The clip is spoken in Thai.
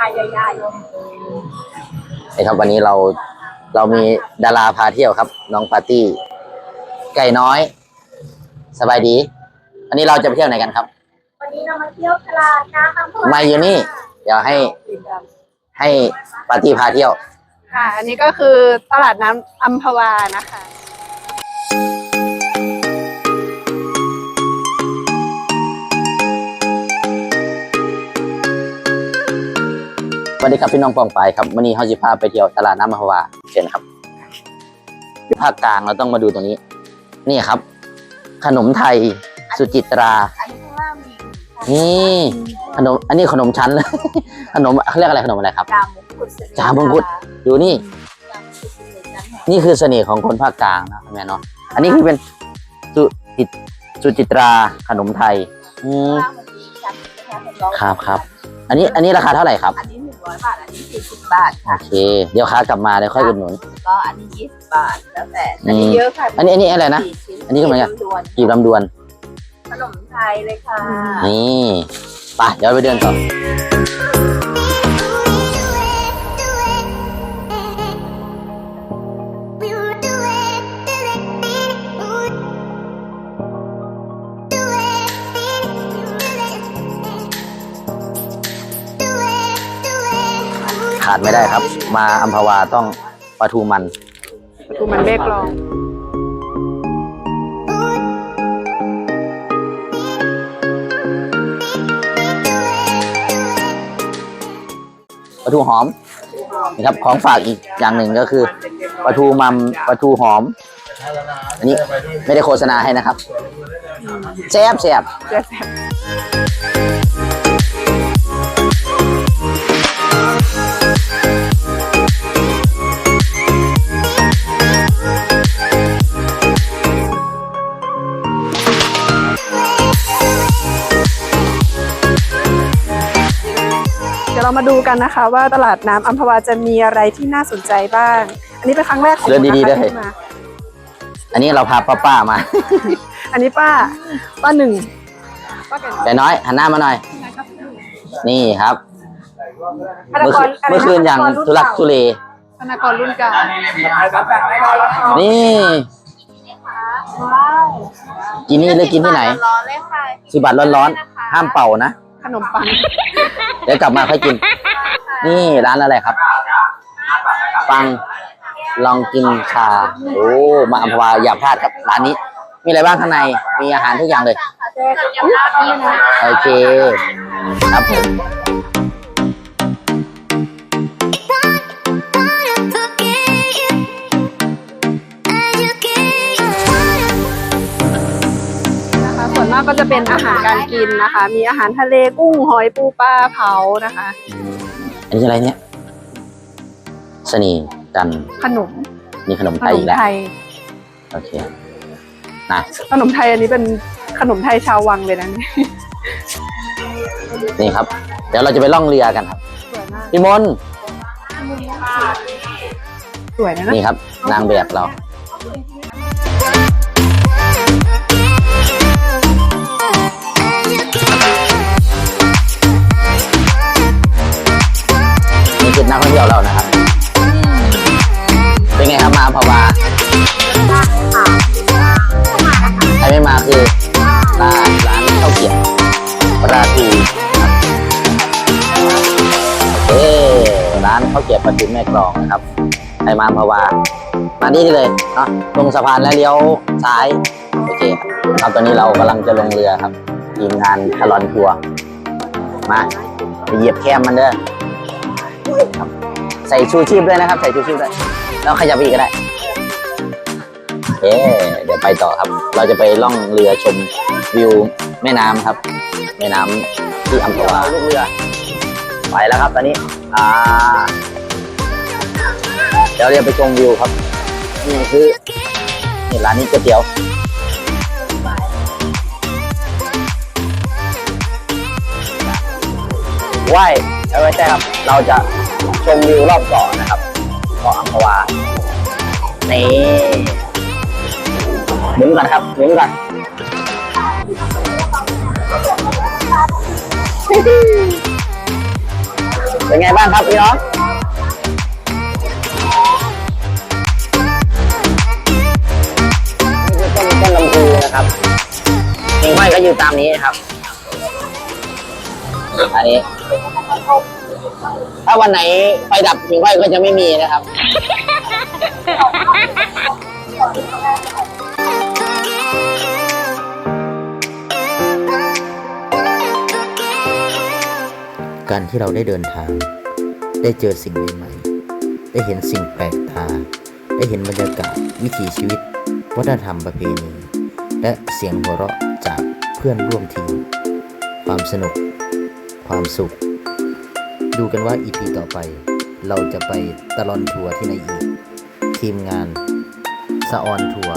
ค่ะใหญ่นี่ครับวันนี้เราเรามีดาราพาเที่ยวครับ น้องปาร์ตี้ ไก่น้อย สบายดีอันนี้เราจะไปเที่ยวไหนกันครับ ๆ วันนี้เรามาเที่ยวตลาดน้ำอำเภอมาอยู่นี่ เดี๋ยวให้ให้ปาร์ตี้พาเที่ยว ค่ะ อันนี้ก็คือตลาดน้ำอัมพวานะคะ วัสดีครับพี่น้องปองไปายครับวันนี้เขาจะพาไปเที่ยวตลาดน้ำมหาวาเชิญครับภาคกลางเราต้องมาดูตรงนี้ นี่ครับ ขนมไทยสุจิตรา อันนี้ข้างล่างมีนี่ขนมอันนี้ขนมชั้นเลยขนมเขาเรียกอะไรขนมอะไรครับ จามงกุฎจามงกุฎดูนี่จามงกุฎสิริจันทร์นี่คือเสน่ห์ของคนภาคกลางนะแม่เนาะอันนี้คือเป็นสุจิตสุจิตราขนมไทยอืมข้างล่างมันมีจามงกุฎแท้เป็นร้อยครับครับ อันนี้อันนี้ราคาเท่าไหร่ครับอันนี้หนึ่ง ร้อยบาท อันนี้สี่สิบบาทโอเค เดี๋ยวค้ากลับมาเดี๋ยวค่อยอุดหนุน ก็อันนี้ยี่สิบบาท แล้วแต่ อันนี้เยอะค่ะอันนี้อันนี้อะไรนะสี่ชิ้อันนี้ก็เหมือนกันด่วนกีบลำดวน ขนมไทยเลยค่ะ นี่ไปเดี๋ยวไปเดินต่อ ขาดไม่ได้ครับ มาอัมพวาต้องปลาทูมันดูมันเบกลองปลาทูหอมนะครับของฝากอีกอย่างหนึ่งก็คือปลาทูมัมปลาทูหอม อันนี้ไม่ได้โฆษณาให้นะครับแซ่บแซ่บ เจ๊แซ่บเดี๋ยวเรามาดูกันนะคะว่าตลาดน้ำอัมพวาจะมีอะไรที่น่าสนใจบ้าง อันนี้เป็นครั้งแรกของหนูนะคะที่มา อันนี้เราพาป้าป้าๆมา อันนี้ป้าป้าหนึ่งป้าเป็นแต่น้อยหันหน้ามาหน่อย นี่ครับ ธนาเมื่อกรคืนเมื่อคืนอย่างทุลักทุเลธนากรรุ่นเก่านี่ว้าวกินนี่เลยกินที่ไหนร้อนๆเลยค่ะสิบบาทร้อนๆห้ามเป่านะ ขนมปัง เดี๋ยวกลับมาค่อยกิน นี่ร้านอะไรครับ ปังลองกินชา โอ้มาอัมพวาอย่าพลาดครับร้านนี้ มีอะไรบ้างข้างในมีอาหารทุกอย่างเลยเจ๊ยังน่ากินนะโอเค ครับผมากก็จะเป็นอาหารการกินนะคะ มีอาหารทะเลกุ้งหอยปูปลาเผานะคะ อันนี้อะไรเนี่ยสนีกันขนมมีขนมขไทยนอีมกแล้วไทย โอเคนะขนมไทยอันนี้เป็นขนมไทยชาววังเลยนะเนี่ยนี่ครับ เดี๋ยวเราจะไปล่องเรือกันครับสวยมากพี่มนต์สวยนะนะนี่ครับ นางแบบเรา ม่กลองนะครับใครมาอัมพวามานี่เลยเนาะลงสะพานแล้วเลี้ยวซ้ายโอเคครับตอนนี้เรากำลังจะลงเรือครับทีมงานตลอนทัวร์มาไปเหยียบแคมมันเด้อครับใส่ชูชีพด้วยนะครับ ใส่ชูชีพด้วยแล้วขยับอีกก็ได้เอ๊เดี๋ยวไปต่อครับ เราจะไปล่องเรือชมวิวแม่น้ำครับ แม่น้ำที่อัมพวาลูกเรือ ไปแล้วครับตอนนี้ อ่า ดี๋ยวเราไปชมวิวครับนี่คือนี่ร้านนี้ก๋วยเตี๋ยวไหว้เอาไว้ใช่ครับ เราจะชมวิวรอบเกาะนะครับเกาะอัมพวานี่หมุนก่อนครับหมุนก่อนเป็นไงบ้างครับพี่น้อง อยู่ตามนี้นะครับ อันนี้ ถ้าวันไหนไฟดับหิ่งห้อยก็จะไม่มีนะครับ การที่เราได้เดินทาง ได้เจอสิ่งใหม่ๆ ได้เห็นสิ่งแปลกตา ได้เห็นบรรยากาศวิถีชีวิต วัฒนธรรมประเพณี และเสียงหัวเราะ เพื่อนร่วมทีม ความสนุก ความสุข ดูกันว่าอีพีต่อไป เราจะไปตลอนทัวร์ที่ไหนอีก ทีมงานสะออนทัวร์